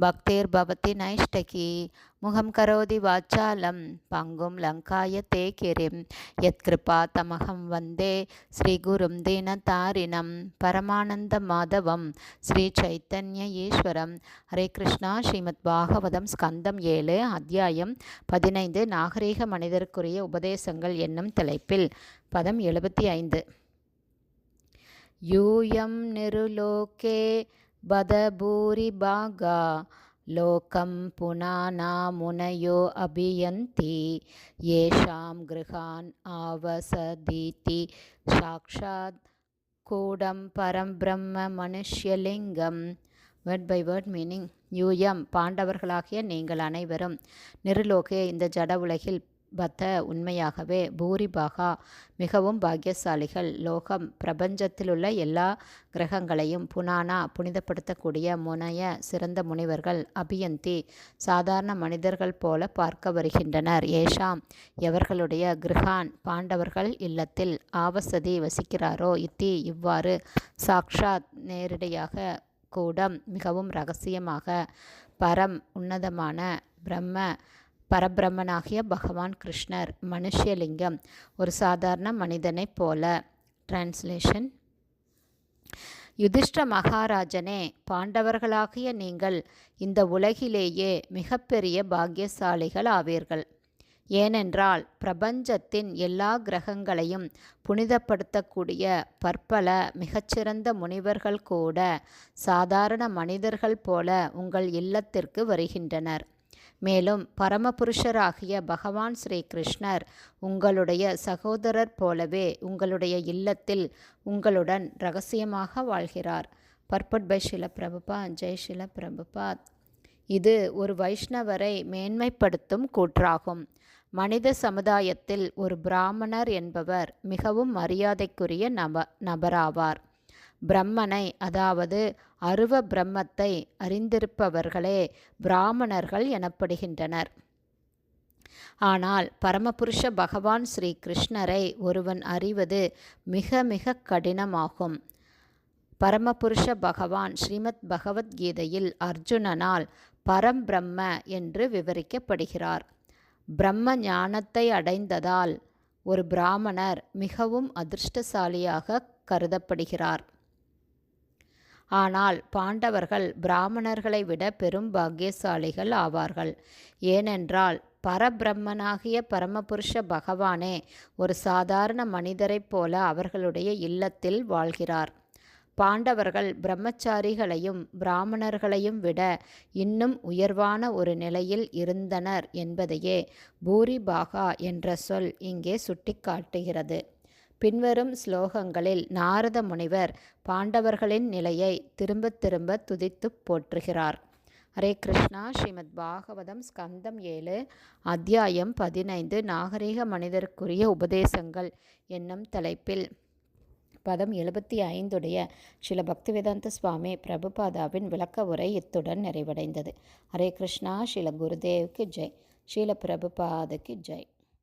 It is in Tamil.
பக்தேர் பவதி நைஷ்டகி. முகம் கரோதி வாச்சாலம் பங்கும் லங்காய தே கிரிம் யத்கிருபா தமகம் வந்தே ஸ்ரீகுரும் தீனதாரிணம் பரமானந்த மாதவம் ஸ்ரீ சைத்தன்ய ஈஸ்வரம். ஹரே கிருஷ்ணா ஸ்ரீமத் பாகவதம் ஸ்கந்தம் ஏழு அத்தியாயம் பதினைந்து. நாகரீக மனிதருக்குரிய உபதேசங்கள் என்னும் தலைப்பில் பதம் எழுபத்தி ஐந்து. யூயம் நிருலோகே பதபூரி பாகா லோகம் புனானா முனயோ அபியந்தி ஏஷாம் கிருஹான் ஆவசதீதி சாக்ஷாத் கூடம் பரம் பிரம்ம மனுஷ்யலிங்கம். Word by word meaning um பாண்டவர்களாகிய நீங்கள் அனைவரும். நிருலோகே இந்த ஜட உலகில் பத்த உண்மையாகவே பூரிபாகா மிகவும் பாக்கியசாலிகள். லோகம் பிரபஞ்சத்திலுள்ள எல்லா கிரகங்களையும் புனானா புனிதப்படுத்தக்கூடிய முனைய சிறந்த முனிவர்கள் அபியந்தி சாதாரண மனிதர்கள் போல பார்க்க வருகின்றனர். ஏஷாம் எவர்களுடைய கிரகான் பாண்டவர்கள் இல்லத்தில் ஆவசதி வசிக்கிறாரோ இத்தி இவ்வாறு சாக்ஷாத் நேரடியாக கூடம் மிகவும் ரகசியமாக பரம் உன்னதமான பிரம்ம பரபிரம்மனாகிய பகவான் கிருஷ்ணர் மனுஷலிங்கம் ஒரு சாதாரண மனிதனைப் போல. டிரான்ஸ்லேஷன் யுதிஷ்ட மகாராஜனே பாண்டவர்களாகிய நீங்கள் இந்த உலகிலேயே மிகப்பெரிய பாக்கியசாலிகள் ஆவீர்கள். ஏனென்றால் பிரபஞ்சத்தின் எல்லா கிரகங்களையும் புனிதப்படுத்தக்கூடிய பற்பல மிகச்சிறந்த முனிவர்கள் கூட சாதாரண மனிதர்கள் போல உங்கள் இல்லத்திற்கு வருகின்றனர். மேலும் பரமபுருஷராகிய பகவான் ஸ்ரீ கிருஷ்ணர் உங்களுடைய சகோதரர் போலவே உங்களுடைய இல்லத்தில் உங்களுடன் ரகசியமாக வாழ்கிறார். பர்பட் பை ஷில பிரபுபா ஜெய் ஷில பிரபுபாத் இது ஒரு வைஷ்ணவரை மேன்மைப்படுத்தும் கூற்றாகும். மனித சமுதாயத்தில் ஒரு பிராமணர் என்பவர் மிகவும் மரியாதைக்குரிய நப நபராவார். பிரம்மனை அதாவது அருவ பிரம்மத்தை அறிந்திருப்பவர்களே பிராமணர்கள் எனப்படுகின்றனர். ஆனால் பரமபுருஷ பகவான் ஸ்ரீ கிருஷ்ணரை ஒருவன் அறிவது மிக மிக கடினமாகும். பரமபுருஷ பகவான் ஸ்ரீமத் பகவத்கீதையில் அர்ஜுனனால் பரம்பிரம்ம என்று விவரிக்கப்படுகிறார். பிரம்ம ஞானத்தை அடைந்ததால் ஒரு பிராமணர் மிகவும் அதிர்ஷ்டசாலியாக கருதப்படுகிறார். ஆனால் பாண்டவர்கள் பிராமணர்களை விட பெரும் பாக்கியசாலிகள் ஆவார்கள். ஏனென்றால் பரபிரம்மனாகிய பரமபுருஷ பகவானே ஒரு சாதாரண மனிதரைப் போல அவர்களுடைய இல்லத்தில் வாழ்கிறார். பாண்டவர்கள் பிரம்மச்சாரிகளையும் பிராமணர்களையும் விட இன்னும் உயர்வான ஒரு நிலையில் இருந்தனர் என்பதையே பூரிபாகா என்ற சொல் இங்கே சுட்டிக்காட்டுகிறது. பின்வரும் ஸ்லோகங்களில் நாரத முனிவர் பாண்டவர்களின் நிலையை திரும்ப திரும்ப துதித்து போற்றுகிறார். ஹரே கிருஷ்ணா. ஸ்ரீமத் பாகவதம் ஸ்கந்தம் ஏழு அத்தியாயம் பதினைந்து நாகரீக மனிதருக்குரிய உபதேசங்கள் என்னும் தலைப்பில் பதம் எழுபத்தி ஐந்துடைய சில பக்திவேதாந்த சுவாமி பிரபுபாதாவின் விளக்க உரை இத்துடன் நிறைவடைந்தது. ஹரே கிருஷ்ணா. ஸ்ரீல குருதேவுக்கு ஜெய். ஸ்ரீல பிரபுபாதுக்கு ஜெய்.